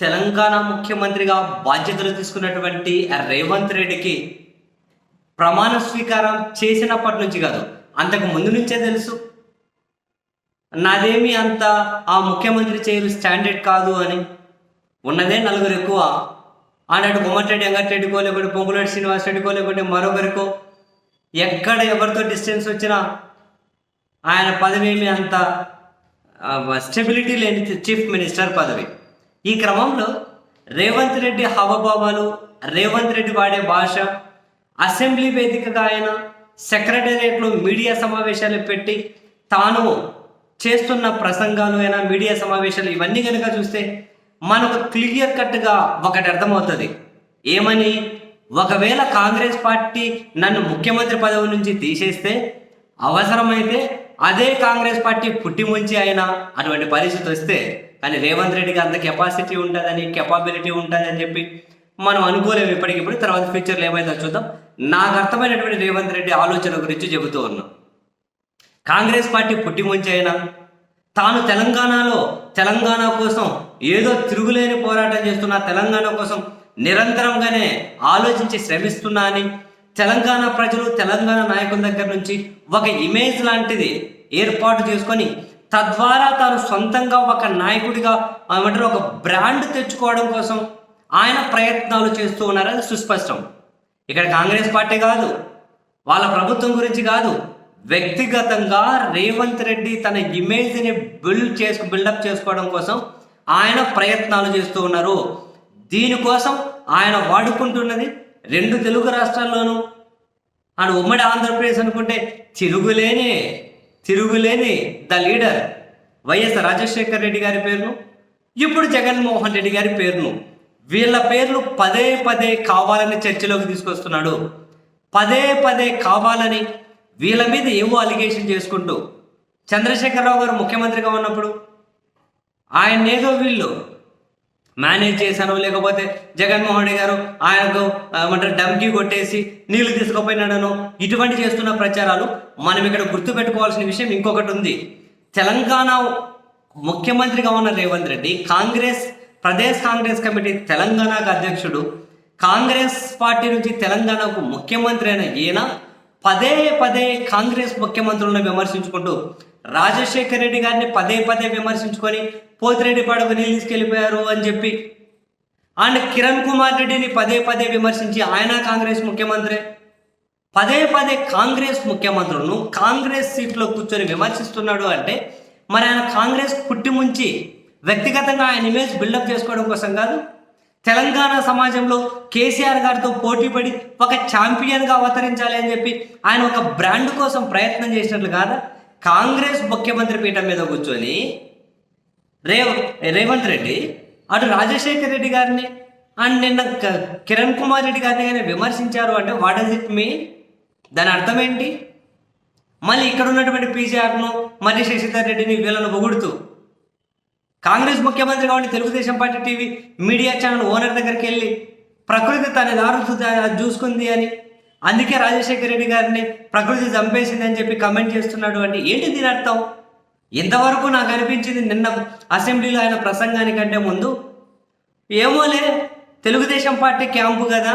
తెలంగాణ ముఖ్యమంత్రిగా బాధ్యతలు తీసుకున్నటువంటి రేవంత్ రెడ్డికి ప్రమాణ స్వీకారం చేసినప్పటి నుంచి కాదు అంతకు ముందు నుంచే తెలుసు. నాదేమి అంత ఆ ముఖ్యమంత్రి చేయరు స్టాండర్డ్ కాదు అని. ఉన్నదే నలుగురు ఎక్కువ. ఆనాడు కొమ్మటిరెడ్డి వెంకటరెడ్డికో లేకుంటే పొంగులేటి శ్రీనివాస్ రెడ్డికో లేకుంటే మరొకరికో. ఎక్కడ ఎవరితో డిస్టెన్స్ వచ్చినా ఆయన పదవి ఏమి అంత స్టెబిలిటీ లేని చీఫ్ మినిస్టర్ పదవి. ఈ క్రమంలో రేవంత్ రెడ్డి హావభావాలు రేవంత్ రెడ్డి వాడే భాష అసెంబ్లీ వేదికగా ఆయన సెక్రటేరియట్లో మీడియా సమావేశాలు పెట్టి తాను చేస్తున్న ప్రసంగాలు అయినా మీడియా సమావేశాలు ఇవన్నీ కనుక చూస్తే మనకు క్లియర్ కట్గా ఒకటి అర్థమవుతుంది. ఏమని? ఒకవేళ కాంగ్రెస్ పార్టీ నన్ను ముఖ్యమంత్రి పదవి నుంచి తీసేస్తే అవసరమైతే అదే కాంగ్రెస్ పార్టీ పుట్టి ముంచి అయినా అటువంటి పరిస్థితి వస్తే కానీ రేవంత్ రెడ్డికి అంత కెపాసిటీ ఉంటుందని కెపాబిలిటీ ఉంటుందని చెప్పి మనం అనుకోలేము ఇప్పటికిప్పుడు. తర్వాత ఫ్యూచర్లో ఏమైందో చూద్దాం. నాకు అర్థమైనటువంటి రేవంత్ రెడ్డి ఆలోచన గురించి చెబుతూ ఉన్నాం. కాంగ్రెస్ పార్టీ పుట్టి ముంచి అయినా తాను తెలంగాణలో తెలంగాణ కోసం ఏదో తిరుగులేని పోరాటం చేస్తున్న తెలంగాణ కోసం నిరంతరంగానే ఆలోచించి శ్రమిస్తున్నా అని తెలంగాణ ప్రజలు తెలంగాణ నాయకుల దగ్గర నుంచి ఒక ఇమేజ్ లాంటిది ఏర్పాటు చేసుకొని తద్వారా తాను సొంతంగా ఒక నాయకుడిగా ఏమంటారు ఒక బ్రాండ్ తెచ్చుకోవడం కోసం ఆయన ప్రయత్నాలు చేస్తూ ఉన్నారని సుస్పష్టం. ఇక్కడ కాంగ్రెస్ పార్టీ కాదు వాళ్ళ ప్రభుత్వం గురించి కాదు వ్యక్తిగతంగా రేవంత్ రెడ్డి తన ఇమేజ్ని బిల్డ్ చేసుకు బిల్డప్ చేసుకోవడం కోసం ఆయన ప్రయత్నాలు చేస్తూ ఉన్నారు. దీనికోసం ఆయన వాడుకుంటున్నది రెండు తెలుగు రాష్ట్రాల్లోనూ. ఆయన ఉమ్మడి ఆంధ్రప్రదేశ్ అనుకుంటే తిరుగులేని తిరుగులేని the leader YS Rajasekhar Reddy గారి పేరును ఇప్పుడు జగన్మోహన్ రెడ్డి గారి పేరును. వీళ్ళ పేర్లు పదే పదే కావాలని చర్చలోకి తీసుకొస్తున్నాడు. పదే పదే కావాలని వీళ్ళ మీద ఏవో అలిగేషన్ చేసుకుంటూ చంద్రశేఖరరావు గారు ముఖ్యమంత్రిగా ఉన్నప్పుడు ఆయన ఏదో వీళ్ళు మేనేజ్ చేశాను లేకపోతే జగన్మోహన్ రెడ్డి గారు ఆయనకు ఏమంటారు డమ్కి కొట్టేసి నీళ్ళు తీసుకుపోయినాడను ఇటువంటి చేస్తున్న ప్రచారాలు మనం ఇక్కడ గుర్తుపెట్టుకోవాల్సిన విషయం ఇంకొకటి ఉంది. తెలంగాణ ముఖ్యమంత్రిగా ఉన్న Revanth Reddy Congress Pradesh Congress committee తెలంగాణకు అధ్యక్షుడు. కాంగ్రెస్ పార్టీ నుంచి తెలంగాణకు ముఖ్యమంత్రి అయిన ఈయన పదే పదే కాంగ్రెస్ ముఖ్యమంత్రులను విమర్శించుకుంటూ రాజశేఖర్ రెడ్డి గారిని పదే పదే విమర్శించుకొని పోతిరెడ్డి పడకు నీళ్ళు తీసుకెళ్ళిపోయారు అని చెప్పి. అండ్ కిరణ్ కుమార్ రెడ్డిని పదే పదే విమర్శించి ఆయన కాంగ్రెస్ ముఖ్యమంత్రి. పదే పదే కాంగ్రెస్ ముఖ్యమంత్రులను కాంగ్రెస్ సీట్లో కూర్చొని విమర్శిస్తున్నాడు అంటే మరి ఆయన కాంగ్రెస్ పుట్టి ముంచి వ్యక్తిగతంగా ఆయన ఇమేజ్ బిల్డప్ చేసుకోవడం కోసం కాదు. తెలంగాణ సమాజంలో కేసీఆర్ గారితో పోటీపడి ఒక ఛాంపియన్గా అవతరించాలి అని చెప్పి ఆయన ఒక బ్రాండ్ కోసం ప్రయత్నం చేసినట్లు కాదా? కాంగ్రెస్ ముఖ్యమంత్రి పీఠం మీద కూర్చొని రేవ్ రేవంత్ రెడ్డి అటు రాజశేఖర్ రెడ్డి గారిని అండ్ నిన్న కిరణ్ కుమార్ రెడ్డి గారిని కానీ విమర్శించారు అంటే వాట్ ఇస్ ఇట్ మీ దాని అర్థం ఏంటి? మళ్ళీ ఇక్కడ ఉన్నటువంటి పీజీఆర్ను మరి శశిధర్ రెడ్డిని వీళ్ళను పొగుడుతూ కాంగ్రెస్ ముఖ్యమంత్రి కాబట్టి Telugu Desam party TV media channel owner దగ్గరికి వెళ్ళి ప్రకృతి తన దారులు చూసుకుంది అని అందుకే రాజశేఖర రెడ్డి గారిని ప్రకృతి చంపేసింది అని చెప్పి కమెంట్ చేస్తున్నాడు అంటే ఏంటి దీని అర్థం? ఇంతవరకు నాకు అనిపించింది నిన్న అసెంబ్లీలో ఆయన ప్రసంగానికంటే ముందు ఏమోలే తెలుగుదేశం పార్టీ క్యాంపు కదా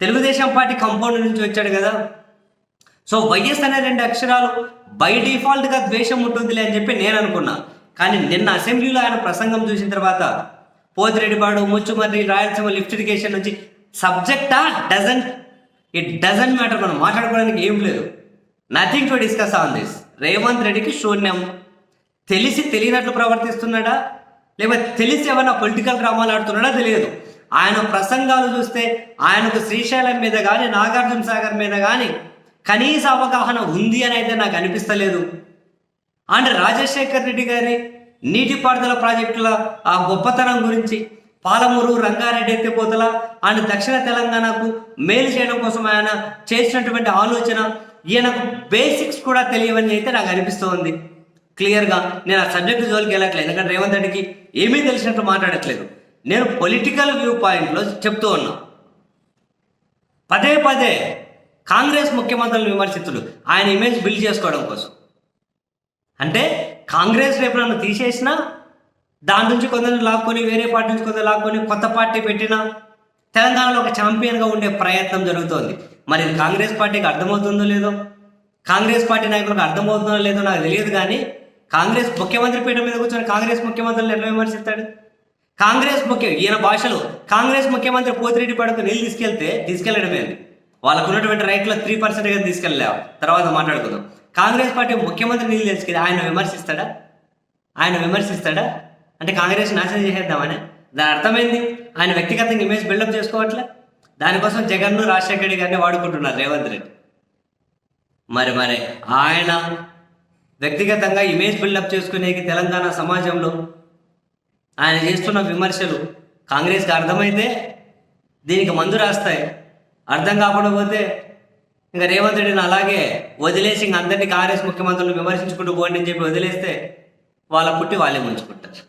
తెలుగుదేశం పార్టీ కంపౌండ్ నుంచి వచ్చాడు కదా. సో వైఎస్ అనే రెండు అక్షరాలు బై డిఫాల్ట్గా ద్వేషం ఉంటుందిలే అని చెప్పి నేను అనుకున్నా. కానీ నిన్న అసెంబ్లీలో ఆయన ప్రసంగం చూసిన తర్వాత పోతిరెడ్డిపాడు ముచ్చుమర్రి రాయలసీమ లిఫ్ట్ ఇరిగేషన్ నుంచి సబ్జెక్టా డజన్ ఇట్ డజంట్ మ్యాటర్ మనం మాట్లాడుకోవడానికి ఏం లేదు. Nothing to discuss on this Revanth రెడ్డికి శూన్యం. తెలిసి తెలియనట్లు ప్రవర్తిస్తున్నాడా? లేకపోతే తెలిసి ఏమైనా పొలిటికల్ డ్రామాలు ఆడుతున్నాడా తెలియదు. ఆయన ప్రసంగాలు చూస్తే ఆయనకు శ్రీశైలం మీద కానీ నాగార్జున సాగర్ మీద కానీ కనీస అవగాహన ఉంది అని అయితే నాకు అనిపిస్తలేదు. అండ్ రాజశేఖర్ రెడ్డి గారి నీటిపారుదల ప్రాజెక్టుల ఆ గొప్పతనం గురించి పాలమూరు రంగారెడ్డి ఎత్తిపోతల అండ్ దక్షిణ తెలంగాణకు మేలు చేయడం కోసం ఆయన చేసినటువంటి ఆలోచన ఈయనకు బేసిక్స్ కూడా తెలియవని అయితే నాకు అనిపిస్తోంది క్లియర్గా నేను ఆ సబ్జెక్ట్ జోలికి వెళ్ళట్లేదు ఎందుకంటే రేవంత్ రెడ్డికి ఏమీ తెలిసినట్టు మాట్లాడట్లేదు. నేను పొలిటికల్ వ్యూ పాయింట్లో చెప్తూ ఉన్నా. పదే పదే కాంగ్రెస్ ముఖ్యమంత్రులను విమర్శితులు ఆయన ఇమేజ్ బిల్డ్ చేసుకోవడం కోసం. అంటే కాంగ్రెస్ రేపు నన్ను తీసేసినా దాని నుంచి కొందరు లాక్కొని వేరే పార్టీ నుంచి కొందరు లాక్కొని కొత్త పార్టీ పెట్టిన తెలంగాణలో ఒక ఛాంపియన్గా ఉండే ప్రయత్నం జరుగుతోంది. మరి ఇది కాంగ్రెస్ పార్టీకి అర్థమవుతుందో లేదో? కాంగ్రెస్ పార్టీ నాయకులకు అర్థమవుతుందో లేదో నాకు తెలియదు కానీ కాంగ్రెస్ ముఖ్యమంత్రి పీఠం మీద కూర్చొని కాంగ్రెస్ ముఖ్యమంత్రిని ఎలా విమర్శిస్తాడు? కాంగ్రెస్ ముఖ్య ఈయన భాషలో కాంగ్రెస్ ముఖ్యమంత్రి పోతిరెడ్డి పడకు నీళ్ళు తీసుకెళ్తే తీసుకెళ్ళడమే వాళ్ళకు ఉన్నటువంటి రైట్లో త్రీ పర్సెంట్ కానీ తీసుకెళ్ళలేవు తర్వాత మాట్లాడుకుందాం. కాంగ్రెస్ పార్టీ ముఖ్యమంత్రి నీళ్ళు తీసుకెళ్ళి ఆయన విమర్శిస్తాడా? ఆయన విమర్శిస్తాడా? అంటే కాంగ్రెస్ నాశనం చేసేద్దామని? దాని అర్థమైంది? ఆయన వ్యక్తిగతంగా ఇమేజ్ బిల్డప్ చేసుకోవట్లే? దానికోసం జగన్ను రాజశేఖర రెడ్డి గారిని వాడుకుంటున్నారు రేవంత్ రెడ్డి. మరి మరి ఆయన వ్యక్తిగతంగా ఇమేజ్ బిల్డప్ చేసుకునేకి తెలంగాణ సమాజంలో ఆయన చేస్తున్న విమర్శలు కాంగ్రెస్కి అర్థమైతే దీనికి మందు రాస్తాయి. అర్థం కాకుండా పోతే ఇంకా రేవంత్ రెడ్డిని అలాగే వదిలేసి ఇంక అందరినీ కాంగ్రెస్ ముఖ్యమంత్రులు విమర్శించుకుంటూ పోండి అని చెప్పి వదిలేస్తే వాళ్ళ పుట్టి వాళ్ళే ముంచుకుంటారు.